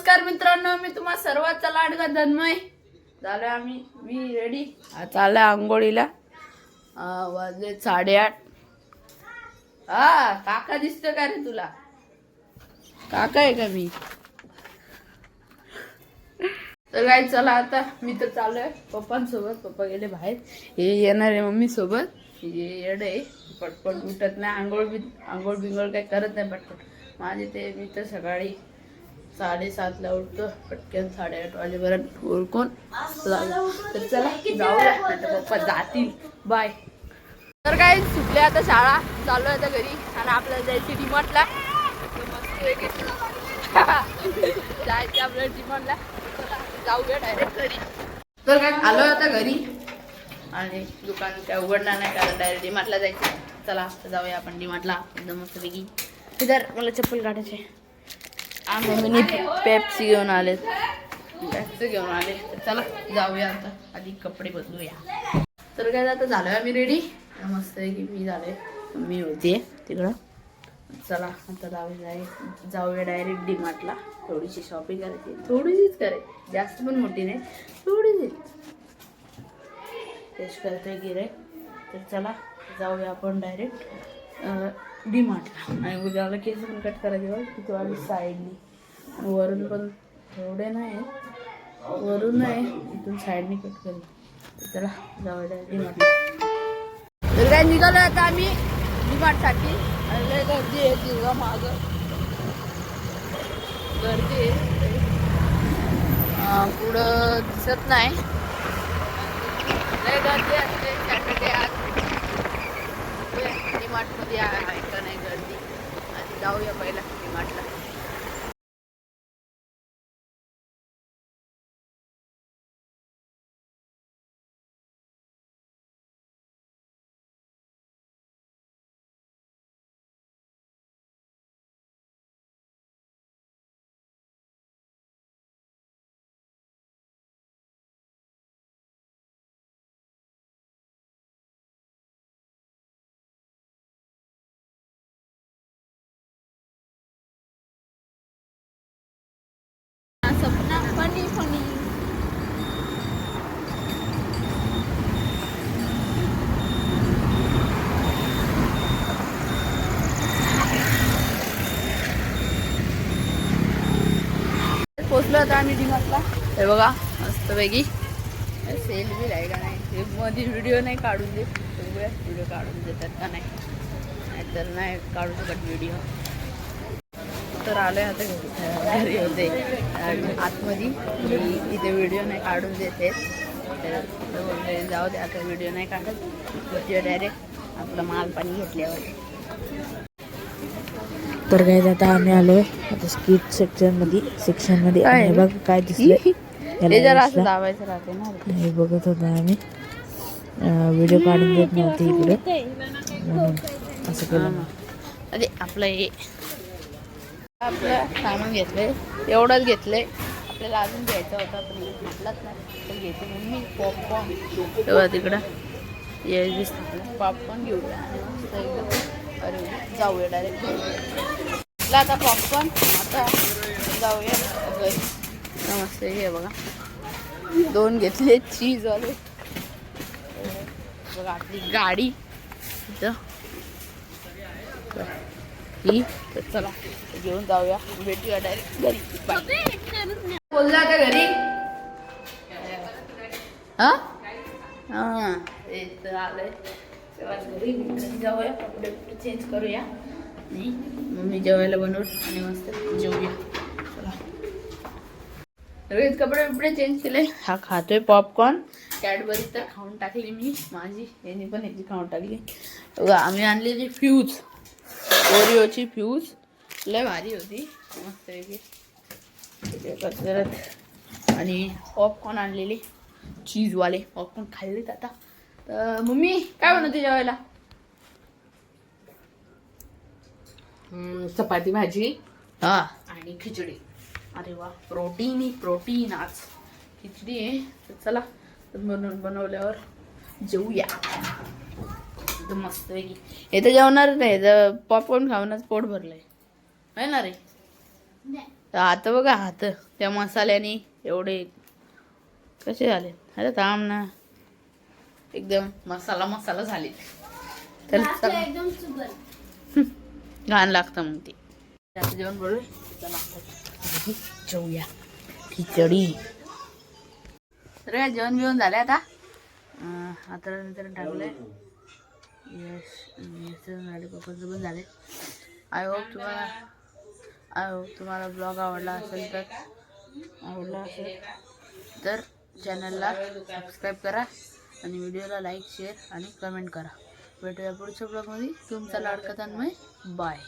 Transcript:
नमस्कार मित्रांनो मी तुम्हा सर्वांचा लाडका धन्मय. झालं आम्ही मी रेडी चाललं आंघोळीला. वाजले साडेआठ. हा काका दिसतो का रे तुला? काका आहे का मी? तर काय चला आता मी तर चालू आहे पप्पांसोबत पप्पा गेले बाहेर. हे येणार आहे मम्मी सोबत हे येड आहे. पटपट उठत नाही. आंघोळ बी आंघोळ बिंगोळ काही करत नाही पटपट. माझे ते मी तर सकाळी साडेसातला उठतो पटकन साडेआठ वाजेपर्यंत ओळखून तर चला जाऊया. पप्पा जातील. बाय. तर काय सुटले आता शाळा. चालू आहे आता घरी. आणि आपल्याला जायची डिमार्टला. जायचं आपल्याला डिमांडला जाऊया डायरेक्ट घरी. तर काय आलो आता घरी. आणि दुकान काय उघडणार नाही कारण डायरेक्ट डिमार्टला जायचं चला जाऊया आपण डिमार्टला. एकदम मस्त पैकी इधर मला चप्पल काढायचे मम्मीने पेप्सी घेऊन आले पेप्सी घेऊन आले. तर चला जाऊया आता. आधी कपडे बदलूया. तर काय आता झालोय आम्ही रेडी मस्त आहे की मी झाले. मी होते तिकडं. चला आता जाऊया जाय जाऊया डायरेक्ट डीमार्टला. थोडीशी शॉपिंग करायची. थोडीशीच करायची. जास्त पण मोठी नाही. थोडीशीच. टेस्ट करतोय गिरे तर चला जाऊया आपण डायरेक्ट डीमार्टला आणि उद्याला केस पण कट करायचे बघ तिथे आम्ही साईडनी वरून पण थोडे नाही. वरून नाही इथून साईडनी कट करू तर चला जाऊया डायरेक्ट डीमार्टला तर काय निघालो आता आम्ही डीमार्टसाठी आणि लय गर्दी आहे तिथं मागं. गर्दी आहे. पुढं दिसत नाही. लय गर्दी असते सॅटर्डे आज डीमार्टमध्ये आहे का नाही गर्दी? आधी जाऊया पहिला डी मार्टला आता आम्ही डिमार्टला हे बघा मस्तपैकी. सेल बी आहे का नाही? हे मध्ये व्हिडिओ नाही काढून देत. बघूया व्हिडिओ काढून देतात का नाही. नाहीतर नाही काढू शकत व्हिडिओ तर आलोय आता घरी. होते. आतमध्ये मी इथे व्हिडिओ नाही काढून देते. तर जाऊ दे आता व्हिडिओ नाही काढत. डायरेक्ट आपलं माल पाणी घेतल्यावर. तर काय आता आम्ही आलोय आता स्किट सेक्शनमध्ये सेक्शनमध्ये? आणि बघ काय दिसलं. हे बघत होतो आम्ही. व्हिडिओ काढून देत नव्हते इकडे. म्हणून असं केलं. अरे आपलं हे. आपलं सामान घेतलंय. एवढंच घेतलंय. आपल्याला अजून घ्यायचं होतं पण म्हटलंच नाही. तर घेते मम्मी पॉपकॉर्न तेव्हा तिकडं. ये दिसतं. पॉपकॉर्न घेऊया. अरे जाऊया डायरेक्ट आता पॉपकॉर्न आता जाऊया. नमस्ते हे बघा. दोन घेतले चीजवाले बघा आपली गाडी. इथं. ही तर चला घेऊन जाऊया. भेटूया डायरेक्ट घरी. बोलला आता घरी. हा? हा आलंय. तेव्हा घरी घरी जाऊया. कपडे बिपडे चेंज करूया. आणि मम्मी जेवायला बनवून आणि मस्त जेवूया. चला. लगेच कपडे बिपडे चेंज केले? हा खातोय पॉपकॉर्न कॅडबरी तर खाऊन टाकली मी. माझी यांनी पण याची खाऊन टाकली. बघा आम्ही आणलेली फ्यूज ओरिओची फ्यूज लय भारी होती. मस्त करत आणि पॉपकॉर्न आणलेले. चीजवाले पॉपकॉर्न खाल्लेत आता. मम्मी काय बनवते जेवायला? चपाती भाजी हा. आणि खिचडी. अरे वा प्रोटीन ही प्रोटीन आज. खिचडी आहे. तर चला बनवून बनवल्यावर जेवूया एकदम मस्त पैकी हे तर जेवणारच नाही तर पॉपकॉर्न खाऊनच पोट भरलंय. आहे ना रे? हात बघा हात. त्या मसाल्याने एवढे कसे झाले? अरे थांब ना. एकदम मसाला मसाला झाले. तर घाण लागतं मग ते. आता जेवण बोलू जेवूया. खिचडी. तर जेवण बिवण झालं आता? आता नंतर टाकलंय. यश यश झाले पप्पाचं पण झाले. आय होप तुम्हाला आय होप तुम्हाला ब्लॉग आवडला असेल तर आवडला असेल तर चॅनलला सबस्क्राईब करा. आणि व्हिडिओला लाईक शेअर आणि कमेंट करा. भेटूया पुढच्या ब्लॉगमध्ये. तुमचा लाडका तन्मय. बाय.